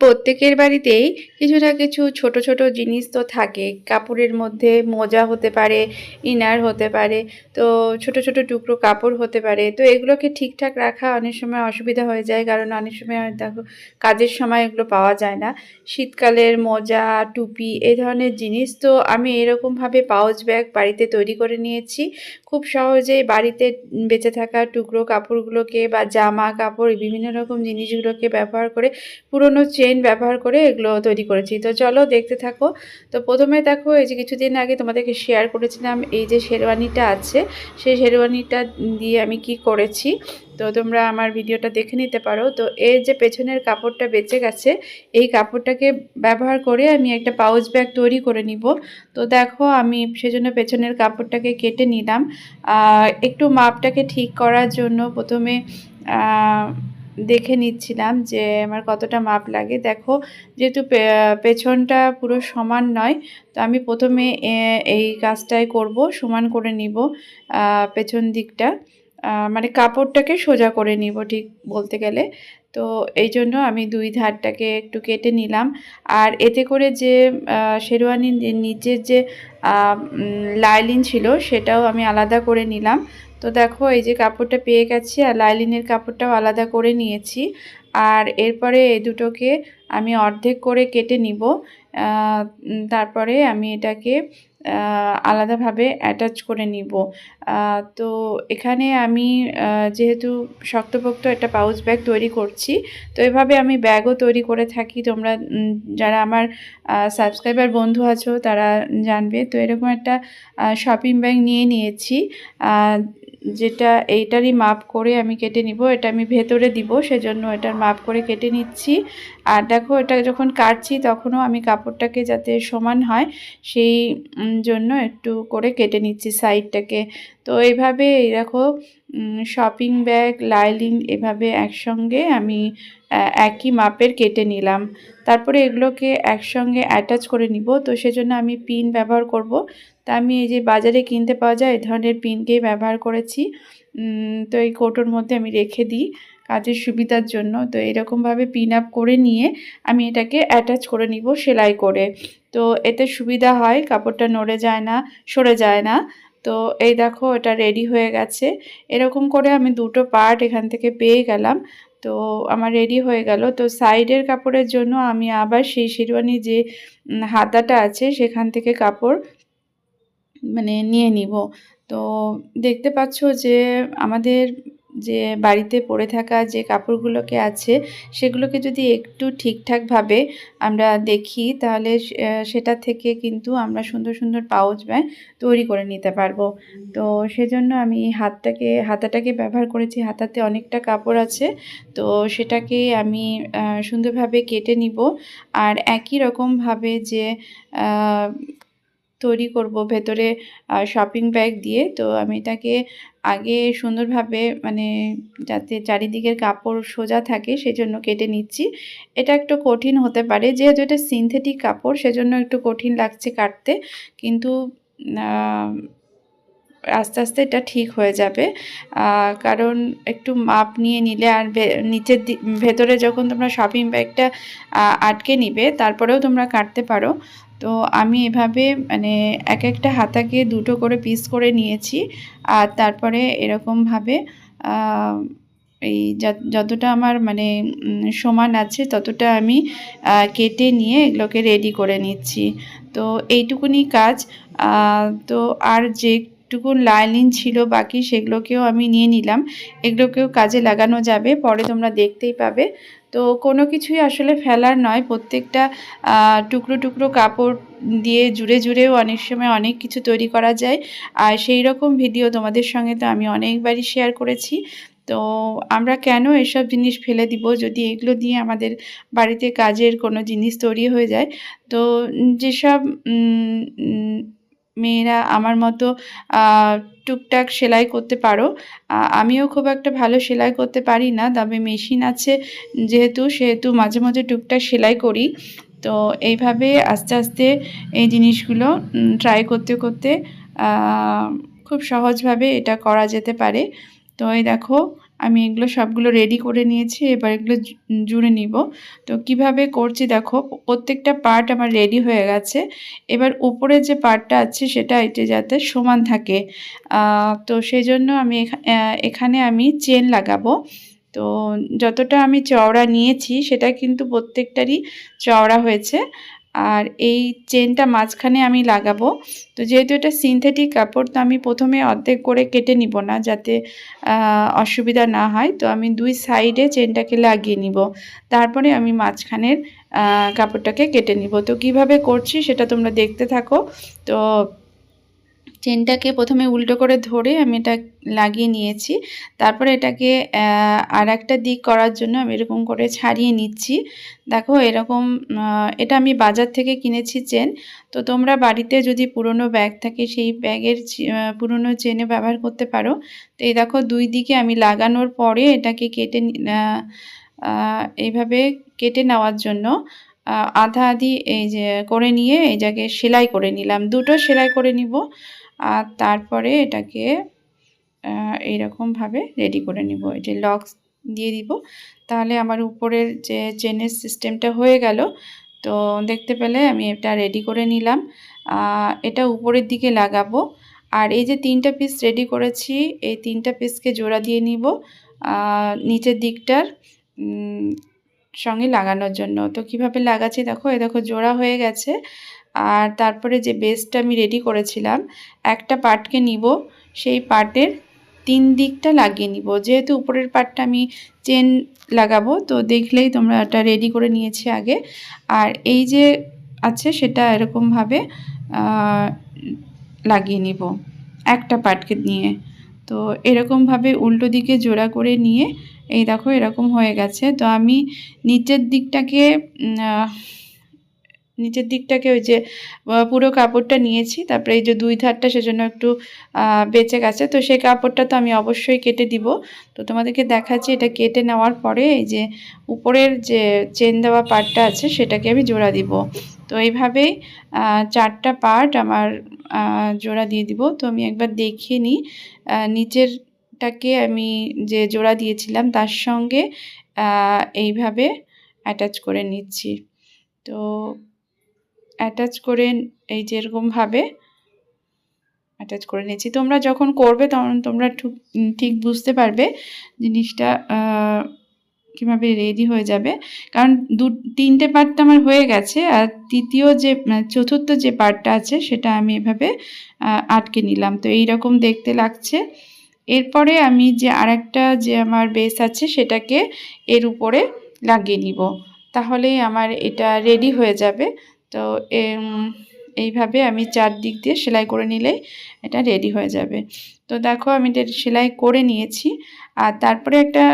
প্রত্যেকের বাড়িতেই কিছু না কিছু ছোট ছোট জিনিস তো থাকে। কাপড়ের মধ্যে মোজা হতে পারে, ইনার হতে পারে, তো ছোট ছোট টুকরো কাপড় হতে পারে। তো এগুলোকে ঠিকঠাক রাখা অনেক সময় অসুবিধা হয়ে যায়, কারণ অনেক সময় দেখো, কাজের সময় এগুলো পাওয়া যায় না। শীতকালের মোজা, টুপি এই ধরনের জিনিস তো আমি এরকমভাবে পাউচ ব্যাগ বাড়িতে তৈরি করে নিয়েছি। খুব সহজেই বাড়িতে বেঁচে থাকা টুকরো কাপড়গুলোকে বা জামা কাপড়, বিভিন্ন রকম জিনিসগুলোকে ব্যবহার করে পুরনো ব্যবহার করে এগুলো তৈরি করেছি। তো চলো দেখতে থাকো। তো প্রথমে দেখো, এই যে কিছুদিন আগে তোমাদেরকে শেয়ার করেছিলাম, এই যে শেরওয়ানিটা আছে, সেই শেরওয়ানিটা দিয়ে আমি কি করেছি, তো তোমরা আমার ভিডিওটা দেখে নিতে পারো। তো এর যে পেছনের কাপড়টা বেঁচে গেছে, এই কাপড়টাকে ব্যবহার করে আমি একটা পাউচ ব্যাগ তৈরি করে নিব। তো দেখো, আমি সেজন্য পেছনের কাপড়টাকে কেটে নিলাম। একটু মাপটাকে ঠিক করার জন্য প্রথমে দেখে নিচ্ছিলাম যে আমার কতটা মাপ লাগে। দেখো, যেহেতু পেছনটা পুরো সমান নয়, তো আমি প্রথমে এই কাজটাই করব, সমান করে নিব পেছন দিকটা। মানে কাপড়টাকে সোজা করে নিব ঠিক বলতে গেলে। তো এই জন্য আমি দুই ধারটাকে একটু কেটে নিলাম। আর এতে করে যে শেরওয়ানির নিচের যে লাইলিন ছিল, সেটাও আমি আলাদা করে নিলাম। তো দেখো, এই যে কাপড়টা পেয়ে গেছি আর লাইলিনের কাপড়টাও আলাদা করে নিয়েছি। আর এরপরে এই দুটোকে আমি অর্ধেক করে কেটে নিব। তারপরে আমি এটাকে আলাদাভাবে অ্যাটাচ করে নিব। তো এখানে আমি যেহেতু শক্তপোক্ত একটা পাউচ ব্যাগ তৈরি করছি, তো এভাবে আমি ব্যাগও তৈরি করে থাকি। তোমরা যারা আমার সাবস্ক্রাইবার বন্ধু আছো, তারা জানবে। তো এরকম একটা শপিং ব্যাগ নিয়ে নিয়েছি। যেটা এইটারই মাপ করে আমি কেটে নিব, এটা আমি ভেতরে দিব, সেজন্য এটার মাপ করে কেটে নিচ্ছি। আর দেখো, এটা যখন কাটছি তখনও আমি কাপড়টাকে যাতে সমান হয়, সেই জন্য একটু করে কেটে নিচ্ছি সাইডটাকে। তো এইভাবে এই দেখো শপিং ব্যাগ, লাইলিং এভাবে একসঙ্গে আমি একই মাপের কেটে নিলাম। তারপরে এগুলোকে একসঙ্গে অ্যাটাচ করে নিব, তো সেজন্য আমি পিন ব্যবহার করব। তা আমি এই যে বাজারে কিনতে পাওয়া যায়, এই ধরনের পিনকেই ব্যবহার করেছি। তো এই কোটোর মধ্যে আমি রেখে দিই কাজের সুবিধার জন্য। তো এরকমভাবে পিন আপ করে নিয়ে আমি এটাকে অ্যাটাচ করে নিব সেলাই করে। তো এতে সুবিধা হয়, কাপড়টা নড়ে যায় না, সরে যায় না। তো এই দেখো, এটা রেডি হয়ে গেছে। এরকম করে আমি দুটো পার্ট এখান থেকে পেয়ে গেলাম। তো আমার রেডি হয়ে গেল। তো সাইডের কাপড়ের জন্য আমি আবার সেই শেরওয়ানি যে হাতাটা আছে, সেখান থেকে কাপড় মানে নিয়ে নিব। তো দেখতে পাচ্ছ যে আমাদের যে বাড়িতে পড়ে থাকা যে কাপড়গুলোকে আছে, সেগুলোকে যদি একটু ঠিকঠাকভাবে আমরা দেখি, তাহলে সেটা থেকে কিন্তু আমরা সুন্দর সুন্দর পাউচ ব্যাগ তৈরি করে নিতে পারব। তো সেজন্য আমি হাতটাকে, হাতাটাকে ব্যবহার করেছি। হাতাতে অনেকটা কাপড় আছে। তো সেটাকে আমি সুন্দরভাবে কেটে নিব। আর একই রকমভাবে যে তৈরি করব ভেতরে শপিং ব্যাগ দিয়ে। তো আমি এটাকে আগে সুন্দরভাবে মানে যাতে চারিদিকের কাপড় সোজা থাকে সেজন্য কেটে নিচ্ছি। এটা একটু কঠিন হতে পারে, যেহেতু এটা সিনথেটিক কাপড়, সেজন্য একটু কঠিন লাগছে কাটতে। কিন্তু আস্তে আস্তে এটা ঠিক হয়ে যাবে। কারণ একটু মাপ নিয়ে নিলে আর নিচের ভেতরে যখন তোমরা শপিং ব্যাগটা আটকে নিবে, তারপরেও তোমরা কাটতে পারো। তো আমি এভাবে মানে এক একটা হাতাকে দুটো করে পিস করে নিয়েছি। আর তারপরে এরকমভাবে এই যতটা আমার মানে সমান আছে ততটা আমি কেটে নিয়ে এগুলোকে রেডি করে নিচ্ছি। তো এইটুকুনি কাজ। তো আর যে টুকুন লাইনিং ছিল, বাকি সেগুলোকেও আমি নিয়ে নিলাম। এগুলোকেও কাজে লাগানো যাবে, পরে তোমরা দেখতেই পাবে। তো কোনো কিছুই আসলে ফেলার নয়, প্রত্যেকটা টুকরো টুকরো কাপড় দিয়ে জুড়ে জুড়েও অনেক সময় অনেক কিছু তৈরি করা যায়। আর সেই রকম ভিডিও তোমাদের সঙ্গে তো আমি অনেকবারই শেয়ার করেছি। তো আমরা কেন এসব জিনিস ফেলে দিব যদি এগুলো দিয়ে আমাদের বাড়িতে কাজের কোনো জিনিস তৈরি হয়ে যায়? তো যেসব মেয়েরা আমার মতো টুকটাক সেলাই করতে পারো। আমিও খুব একটা ভালো সেলাই করতে পারি না, তবে মেশিন আছে যেহেতু, সেহেতু মাঝে মাঝে টুকটাক সেলাই করি। তো এইভাবে আস্তে আস্তে এই জিনিসগুলো ট্রাই করতে করতে খুব সহজভাবে এটা করা যেতে পারে। তো এই দেখো আমি এগুলো সবগুলো রেডি করে নিয়েছি, এবার এগুলো জুড়ে নিব। তো কীভাবে করছি দেখো, প্রত্যেকটা পার্ট আমার রেডি হয়ে গেছে। এবার উপরে যে পার্টটা আছে সেটা এটি যাতে সমান থাকে। তো সেই জন্য আমি এখা- এখানে আমি চেন লাগাবো। তো যতটা আমি চওড়া নিয়েছি, সেটা কিন্তু প্রত্যেকটারই চওড়া হয়েছে। আর এই চেনটা মাঝখানে আমি লাগাবো। তো যেহেতু এটা সিনথেটিক কাপড়, তো আমি প্রথমে অর্ধেক করে কেটে নিব না যাতে অসুবিধা না হয়। তো আমি দুই সাইডে চেনটাকে লাগিয়ে নিব। তারপরে আমি মাঝখানের কাপড়টাকে কেটে নিব। তো কীভাবে করছি সেটা তোমরা দেখতে থাকো। তো চেনটাকে প্রথমে উল্টো করে ধরে আমি এটা লাগিয়ে নিয়েছি। তারপরে এটাকে আর একটা দিক করার জন্য আমি এরকম করে ছাড়িয়ে নিচ্ছি। দেখো এরকম এটা আমি বাজার থেকে কিনেছি চেন তো তোমরা বাড়িতে যদি পুরনো ব্যাগ থাকে সেই ব্যাগের পুরনো চেনে ব্যবহার করতে পারো। তো এই দেখো দুই দিকে আমি লাগানোর পরে এটাকে কেটে এইভাবে কেটে নেওয়ার জন্য আধা আধি এই যে করে নিয়ে এই জায়গায় সেলাই করে নিলাম। দুটো সেলাই করে নিব। আর তারপরে এটাকে এইরকমভাবে রেডি করে নিব। এই যে লক দিয়ে দিব। তাহলে আমার উপরের যে চেনের সিস্টেমটা হয়ে গেল, তো দেখতে পেলে আমি এটা রেডি করে নিলাম। এটা উপরের দিকে লাগাবো। আর এই যে তিনটা পিস রেডি করেছি, এই তিনটা পিসকে জোড়া দিয়ে নিব নিচের দিকটার সঙ্গে লাগানোর জন্য। তো কীভাবে লাগাচ্ছি দেখো, এ দেখো জোড়া হয়ে গেছে। আর তারপরে যে বেসটা আমি রেডি করেছিলাম, একটা পার্টকে নিব। সেই পার্টের তিন দিকটা লাগিয়ে নিব। যেহেতু উপরের পার্টটা আমি চেন লাগাবো, তো দেখলেই তোমরা এটা রেডি করে নিয়েছি আগে। আর এই যে আছে সেটা এরকমভাবে লাগিয়ে নিব একটা পার্টকে নিয়ে। তো এরকমভাবে উল্টো দিকে জোড়া করে নিয়ে, এই দেখো এরকম হয়ে গেছে। তো আমি নিচের দিকটাকে নিচের দিকটাকে ওই যে পুরো কাপড়টা নিয়েছি, তারপরে এই যে দুই ধারটা সেজন্য একটু বেঁচে গেছে, তো সেই কাপড়টা তো আমি অবশ্যই কেটে দিব। তো তোমাদেরকে দেখাচ্ছি এটা কেটে নেওয়ার পরে এই যে উপরের যে চেন দেওয়া পার্টটা আছে সেটাকে আমি জোড়া দিব। তো এইভাবেই চারটা পার্ট আমার জোড়া দিয়ে দিব। তো আমি একবার দেখিয়ে নিই নিচেরটাকে আমি যে জোড়া দিয়েছিলাম তার সঙ্গে এইভাবে অ্যাটাচ করে নিচ্ছি। তো অ্যাটাচ করে এই যেরকমভাবে অ্যাটাচ করে নিয়েছি। তোমরা যখন করবে তখন তোমরা ঠিক বুঝতে পারবে জিনিসটা কীভাবে রেডি হয়ে যাবে। কারণ দু, তিনটে পার্ট তো আমার হয়ে গেছে আর তৃতীয় যে মানে চতুর্থ যে পার্টটা আছে সেটা আমি এভাবে আটকে নিলাম। তো এই রকম দেখতে লাগছে। এরপরে আমি যে আরেকটা যে আমার বেস আছে সেটাকে এর উপরে লাগিয়ে নিব। তাহলেই আমার এটা রেডি হয়ে যাবে। তো এইভাবে আমি চারদিক দিয়ে সেলাই করে নিলেই এটা রেডি হয়ে যাবে। তো দেখো আমি সেলাই করে নিয়েছি। আর তারপরে একটা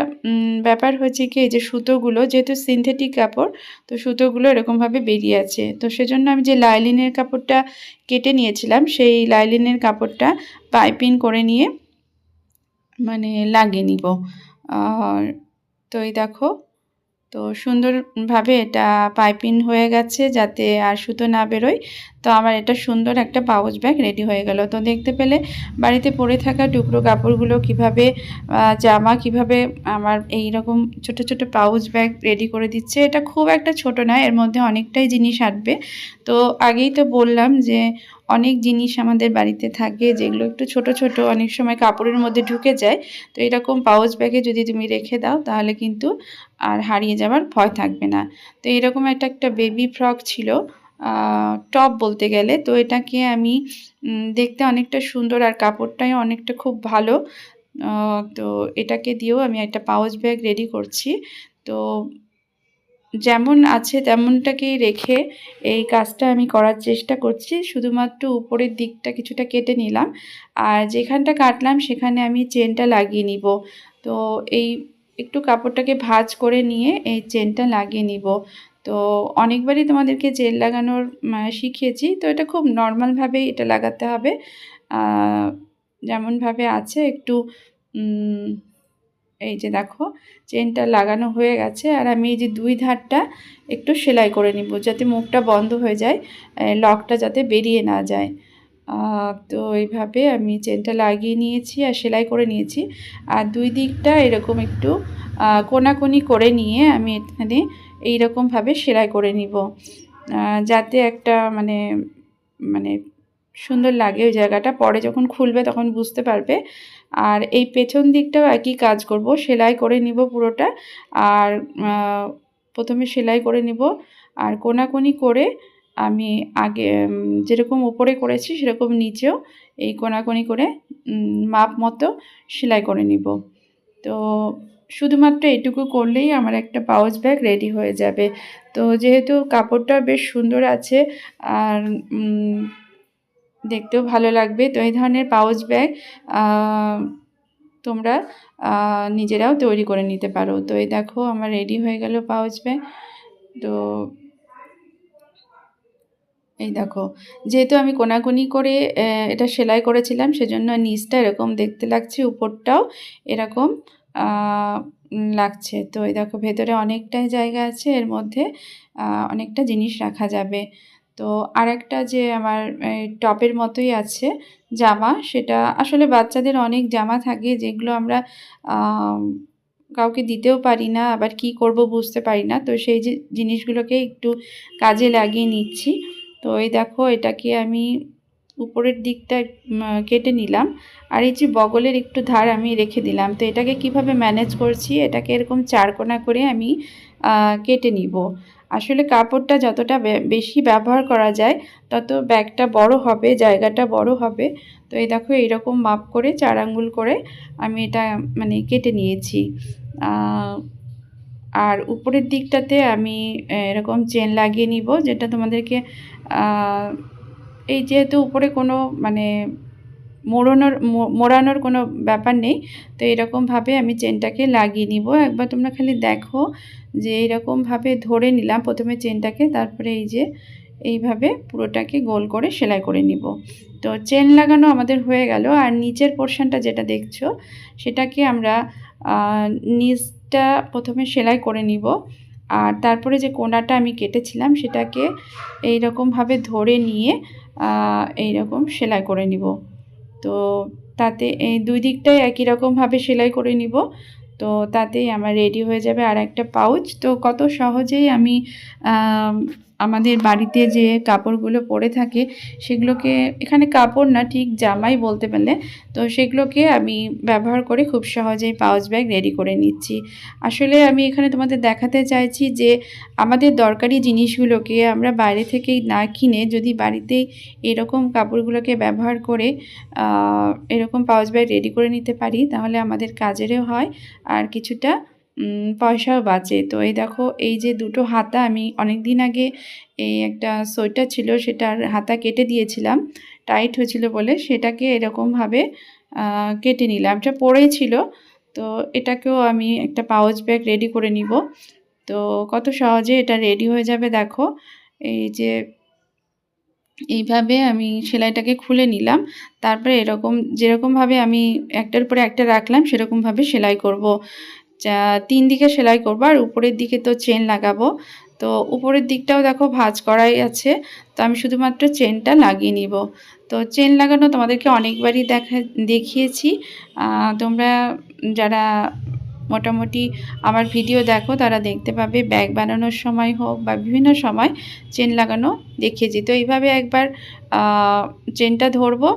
ব্যাপার হয়েছে কি, এই যে সুতোগুলো, যেহেতু সিনথেটিক কাপড়, তো সুতোগুলো এরকমভাবে বেরিয়ে আছে। তো সেজন্য আমি যে লাইলিনের কাপড়টা কেটে নিয়েছিলাম, সেই লাইলিনের কাপড়টা পাইপিং করে নিয়ে মানে লাগিয়ে নিব। আর, তো এই দেখো তো সুন্দরভাবে এটা পাইপিং হয়ে গেছে যাতে আর সুতো না বেরোয়। তো আমার এটা সুন্দর একটা পাউচ ব্যাগ রেডি হয়ে গেল। তো দেখতে পেলে বাড়িতে পরে থাকা টুকরো কাপড়গুলো কীভাবে জামা কীভাবে আমার এই রকম ছোট ছোট পাউচ ব্যাগ রেডি করে দিচ্ছে, এটা খুব একটা ছোট নয়, এর মধ্যে অনেকটাই জিনিস আটবে। তো আগেই তো বললাম যে অনেক জিনিস আমাদের বাড়িতে থাকে যেগুলো একটু ছোট ছোট, অনেক সময় কাপড়ের মধ্যে ঢুকে যায়। তো এরকম পাউচ ব্যাগে যদি তুমি রেখে দাও তাহলে কিন্তু আর হারিয়ে যাওয়ার ভয় থাকবে না। তো এরকম একটা একটা বেবি ফ্রক ছিল টপ বলতে গেলে। তো এটাকে আমি দেখতে অনেকটা সুন্দর আর কাপড়টাই অনেকটা খুব ভালো। তো এটাকে দিয়েও আমি একটা পাউচ ব্যাগ রেডি করছি। তো যেমন আছে তেমনটাকেই রেখে এই কাজটা আমি করার চেষ্টা করছি। শুধুমাত্র উপরের দিকটা কিছুটা কেটে নিলাম। আর যেখানটা কাটলাম সেখানে আমি চেনটা লাগিয়ে নিব। তো এই একটু কাপড়টাকে ভাঁজ করে নিয়ে এই চেনটা লাগিয়ে নিব। তো অনেকবারই তোমাদেরকে জেল লাগানোর শিখিয়েছি। তো এটা খুব নর্মালভাবেই এটা লাগাতে হবে। যেমনভাবে আছে একটু এই যে দেখো চেনটা লাগানো হয়ে গেছে আর আমি এই যে দুই ধারটা একটু সেলাই করে নিব যাতে মুখটা বন্ধ হয়ে যায় লকটা যাতে বেরিয়ে না যায়। তো এইভাবে আমি চেনটা লাগিয়ে নিয়েছি আর সেলাই করে নিয়েছি। আর দুই দিকটা এরকম একটু আহ, কোনাকুনি করে নিয়ে আমি এখানে এইরকমভাবে সেলাই করে নিব। যাতে একটা মানে মানে সুন্দর লাগে ওই জায়গাটা। পরে যখন খুলবে তখন বুঝতে পারবে আর এই পেছন দিকটাও একই কাজ করব, সেলাই করে নিব পুরোটা। আর প্রথমে সেলাই করে নিব। আর কোনাকুনি করে আমি আগে যেরকম উপরে করেছি সেরকম নিচেও এই কোনাকুনি করে মাপ মতো সেলাই করে নিব। তো শুধুমাত্র এটুকু করলেই আমার একটা পাউচ ব্যাগ রেডি হয়ে যাবে। তো যেহেতু কাপড়টা বেশ সুন্দর আছে, আর দেখতেও ভালো লাগবে। তো এই ধরনের পাউচ ব্যাগ তোমরা নিজেরাও তৈরি করে নিতে পারো। তো এই দেখো, আমার রেডি হয়ে গেল পাউচ ব্যাগ। তো এই দেখো, যেহেতু আমি কোনাকুনি করে এটা সেলাই করেছিলাম, সেজন্য নিচটা এরকম দেখতে লাগছে, উপরটাও এরকম লাগছে। তো এই দেখো, ভেতরে অনেকটাই জায়গা আছে, এর মধ্যে অনেকটা জিনিস রাখা যাবে। তো আরেকটা যে আমার টপের মতোই আছে জামা, সেটা আসলে বাচ্চাদের অনেক জামা থাকে যেগুলো আমরা কাউকে দিতেও পারি না, আবার কি করব বুঝতে পারি না। তো সেই যে জিনিসগুলোকে একটু কাজে লাগিয়ে নিচ্ছি। তো এই দেখো, এটাকে আমি উপরের দিকটা কেটে নিলাম। আর এই যে বগলের একটু ধার আমি রেখে দিলাম। তো এটাকে কীভাবে ম্যানেজ করছি? এটাকে এরকম চারকোনা করে আমি কেটে নিব। আসলে কাপড়টা যতটা বেশি ব্যবহার করা যায়, তত ব্যাগটা বড় হবে, জায়গাটা বড় হবে। তো এই দেখো, এইরকম মাপ করে, চার আঙ্গুল করে আমি এটা মানে কেটে নিয়েছি। আর উপরের দিকটাতে আমি এরকম চেন লাগিয়ে নিব, যেটা তোমাদেরকে এই যেহেতু উপরে কোনো মানে মোড়ানোর মোড়ানোর কোনো ব্যাপার নেই। তো এরকমভাবে আমি চেনটাকে লাগিয়ে নিব। একবার তোমরা খালি দেখো যে এইরকমভাবে ধরে নিলাম প্রথমে চেনটাকে, তারপরে এই যে এইভাবে পুরোটাকে গোল করে সেলাই করে নিব। তো চেন লাগানো আমাদের হয়ে গেল। আর নিচের পোর্শনটা যেটা দেখছ, সেটাকে আমরা নিচটা প্রথমে সেলাই করে নিব। আর তারপরে যে কোনাটা আমি কেটেছিলাম, সেটাকে এই রকমভাবে ধরে নিয়ে এই রকম সেলাই করে নিব। তো তাতে এই দুই দিকটাই একই রকমভাবে সেলাই করে নিব। তো তাতেই আমার রেডি হয়ে যাবে আর একটা পাউচ তো কত সহজেই আমি আমাদের বাড়িতে যে কাপড়গুলো পরে থাকে, সেগুলোকে, এখানে কাপড় না, ঠিক জামাই বলতে পারলে, তো সেগুলোকে আমি ব্যবহার করে খুব সহজেই পাউচ ব্যাগ রেডি করে নিচ্ছি। আসলে আমি এখানে তোমাদের দেখাতে চাইছি যে, আমাদের দরকারি জিনিসগুলোকে আমরা বাইরে থেকেই না কিনে যদি বাড়িতেই এরকম কাপড়গুলোকে ব্যবহার করে এরকম পাউচ ব্যাগ রেডি করে নিতে পারি, তাহলে আমাদের কাজেরও হয়, আর কিছুটা পয়সাও বাঁচে। তো এই দেখো, এই যে দুটো হাতা, আমি অনেক দিন আগে এই একটা সোয়েটার ছিল, সেটার হাতা কেটে দিয়েছিলাম। টাইট হয়েছিল বলে সেটাকে এরকমভাবে কেটে নিলাম। এটা পড়েই ছিল, তো এটাকেও আমি একটা পাউচ ব্যাগ রেডি করে নিব। তো কত সহজে এটা রেডি হয়ে যাবে দেখো। এই যে এইভাবে আমি সেলাইটাকে খুলে নিলাম। তারপরে এরকম, যেরকমভাবে আমি একটার পরে একটা রাখলাম, সেরকমভাবে সেলাই করব। তিন দিকে সেলাই করব আর উপরের দিকে তো চেন লাগাবো। তো উপরের দিকটাও দেখো ভাঁজ করাই আছে। তো আমি শুধুমাত্র চেনটা লাগিয়ে নিব। তো চেন লাগানো তোমাদেরকে অনেকবারই দেখা, দেখিয়েছি। তোমরা যারা মোটামুটি আমার ভিডিও দেখো, তারা দেখতে পাবে ব্যাগ বানানোর সময় হোক বা বিভিন্ন সময় চেন লাগানো দেখিয়েছি। তো এইভাবে একবার চেনটা ধরবো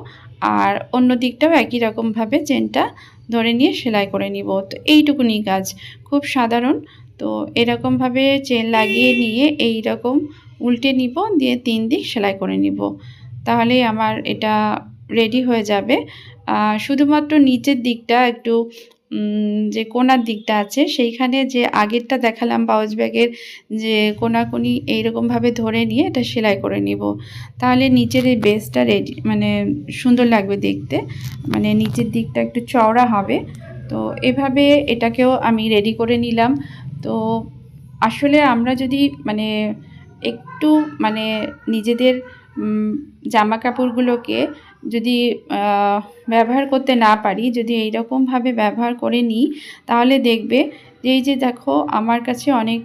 আর অন্য দিকটাও একই রকমভাবে চেনটা ধরে নিয়ে সেলাই করে নিব। তো এইটুকুনি কাজ। খুব সাধারণ। তো এরকমভাবে চেন লাগিয়ে নিয়ে এই রকম উল্টে নিব, দিয়ে তিন দিক সেলাই করে নিব। তাহলে আমার এটা রেডি হয়ে যাবে। শুধুমাত্র নিচের দিকটা একটু যে কোনার দিকটা আছে, সেইখানে যে আগেরটা দেখালাম পাউচ ব্যাগের যে কোনাকুনি এইরকমভাবে ধরে নিয়ে এটা সেলাই করে নিব। তাহলে নিচের এই বেসটা রেডি মানে সুন্দর লাগবে দেখতে। মানে নিচের দিকটা একটু চওড়া হবে। তো এভাবে এটাকেও আমি রেডি করে নিলাম। তো আসলে আমরা যদি মানে একটু মানে নিজেদের জামা কাপড়গুলোকে যদি ব্যবহার করতে না পারি, যদি এইরকমভাবে ব্যবহার করে নিই, তাহলে দেখবে যে এই যে দেখো আমার কাছে অনেক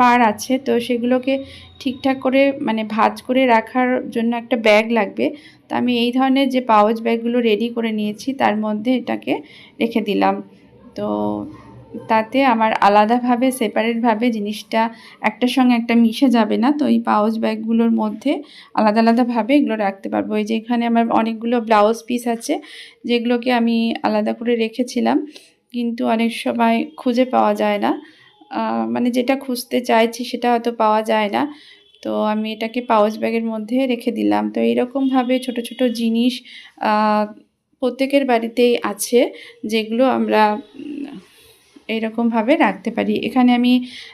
পার আছে, তো সেগুলোকে ঠিকঠাক করে মানে ভাঁজ করে রাখার জন্য একটা ব্যাগ লাগবে। তো আমি এই ধরনের যে পাউচ ব্যাগগুলো রেডি করে নিয়েছি, তার মধ্যে এটাকে রেখে দিলাম। তো তাতে আমার আলাদাভাবে সেপারেটভাবে জিনিসটা একটার সঙ্গে একটা মিশে যাবে না। তো এই পাউচ ব্যাগগুলোর মধ্যে আলাদা আলাদাভাবে এগুলো রাখতে পারব। এই যে এখানে আমার অনেকগুলো ব্লাউজ পিস আছে, যেগুলোকে আমি আলাদা করে রেখেছিলাম। কিন্তু অনেক সময় খুঁজে পাওয়া যায় না। মানে যেটা খুঁজতে চাইছি সেটা হয়তো পাওয়া যায় না। তো আমি এটাকে পাউচ ব্যাগের মধ্যে রেখে দিলাম। তো এইরকমভাবে ছোট ছোট জিনিস প্রত্যেকের বাড়িতেই আছে, যেগুলো আমরা উম, এইরকমভাবে রাখতে পারি। এখানে আমি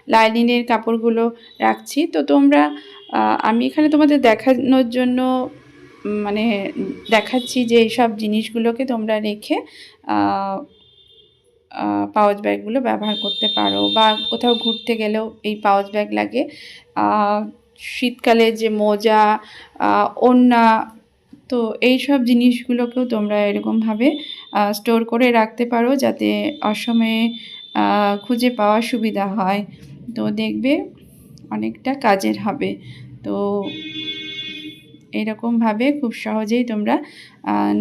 লাইনিনের কাপড়গুলো রাখছি। তো তোমরা আমি এখানে তোমাদের দেখানোর জন্য মানে দেখাচ্ছি যে এইসব জিনিসগুলোকে তোমরা রেখে পাউচ ব্যাগগুলো ব্যবহার করতে পারো। বা কোথাও ঘুরতে গেলেও এই পাউচ ব্যাগ লাগে। শীতকালে যে মোজা ওড়না তো এই সব জিনিসগুলোকেও তোমরা এরকমভাবে স্টোর করে রাখতে পারো যাতে অসময়ে খুঁজে পাওয়া সুবিধা হয়। তো দেখবে অনেকটা কাজের হবে। তো এরকমভাবে খুব সহজেই তোমরা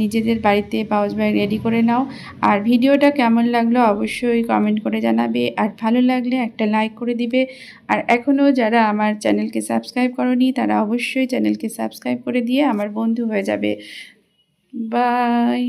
নিজেদের বাড়িতে পাউচ ব্যাগ রেডি করে নাও। আর ভিডিওটা কেমন লাগল অবশ্যই কমেন্ট করে জানাবে। আর ভালো লাগলে একটা লাইক করে দিবে। আর এখনও যারা আমার চ্যানেলকে সাবস্ক্রাইব করনি, তারা অবশ্যই চ্যানেলকে সাবস্ক্রাইব করে দিয়ে আমার বন্ধু হয়ে যাবে। বাই।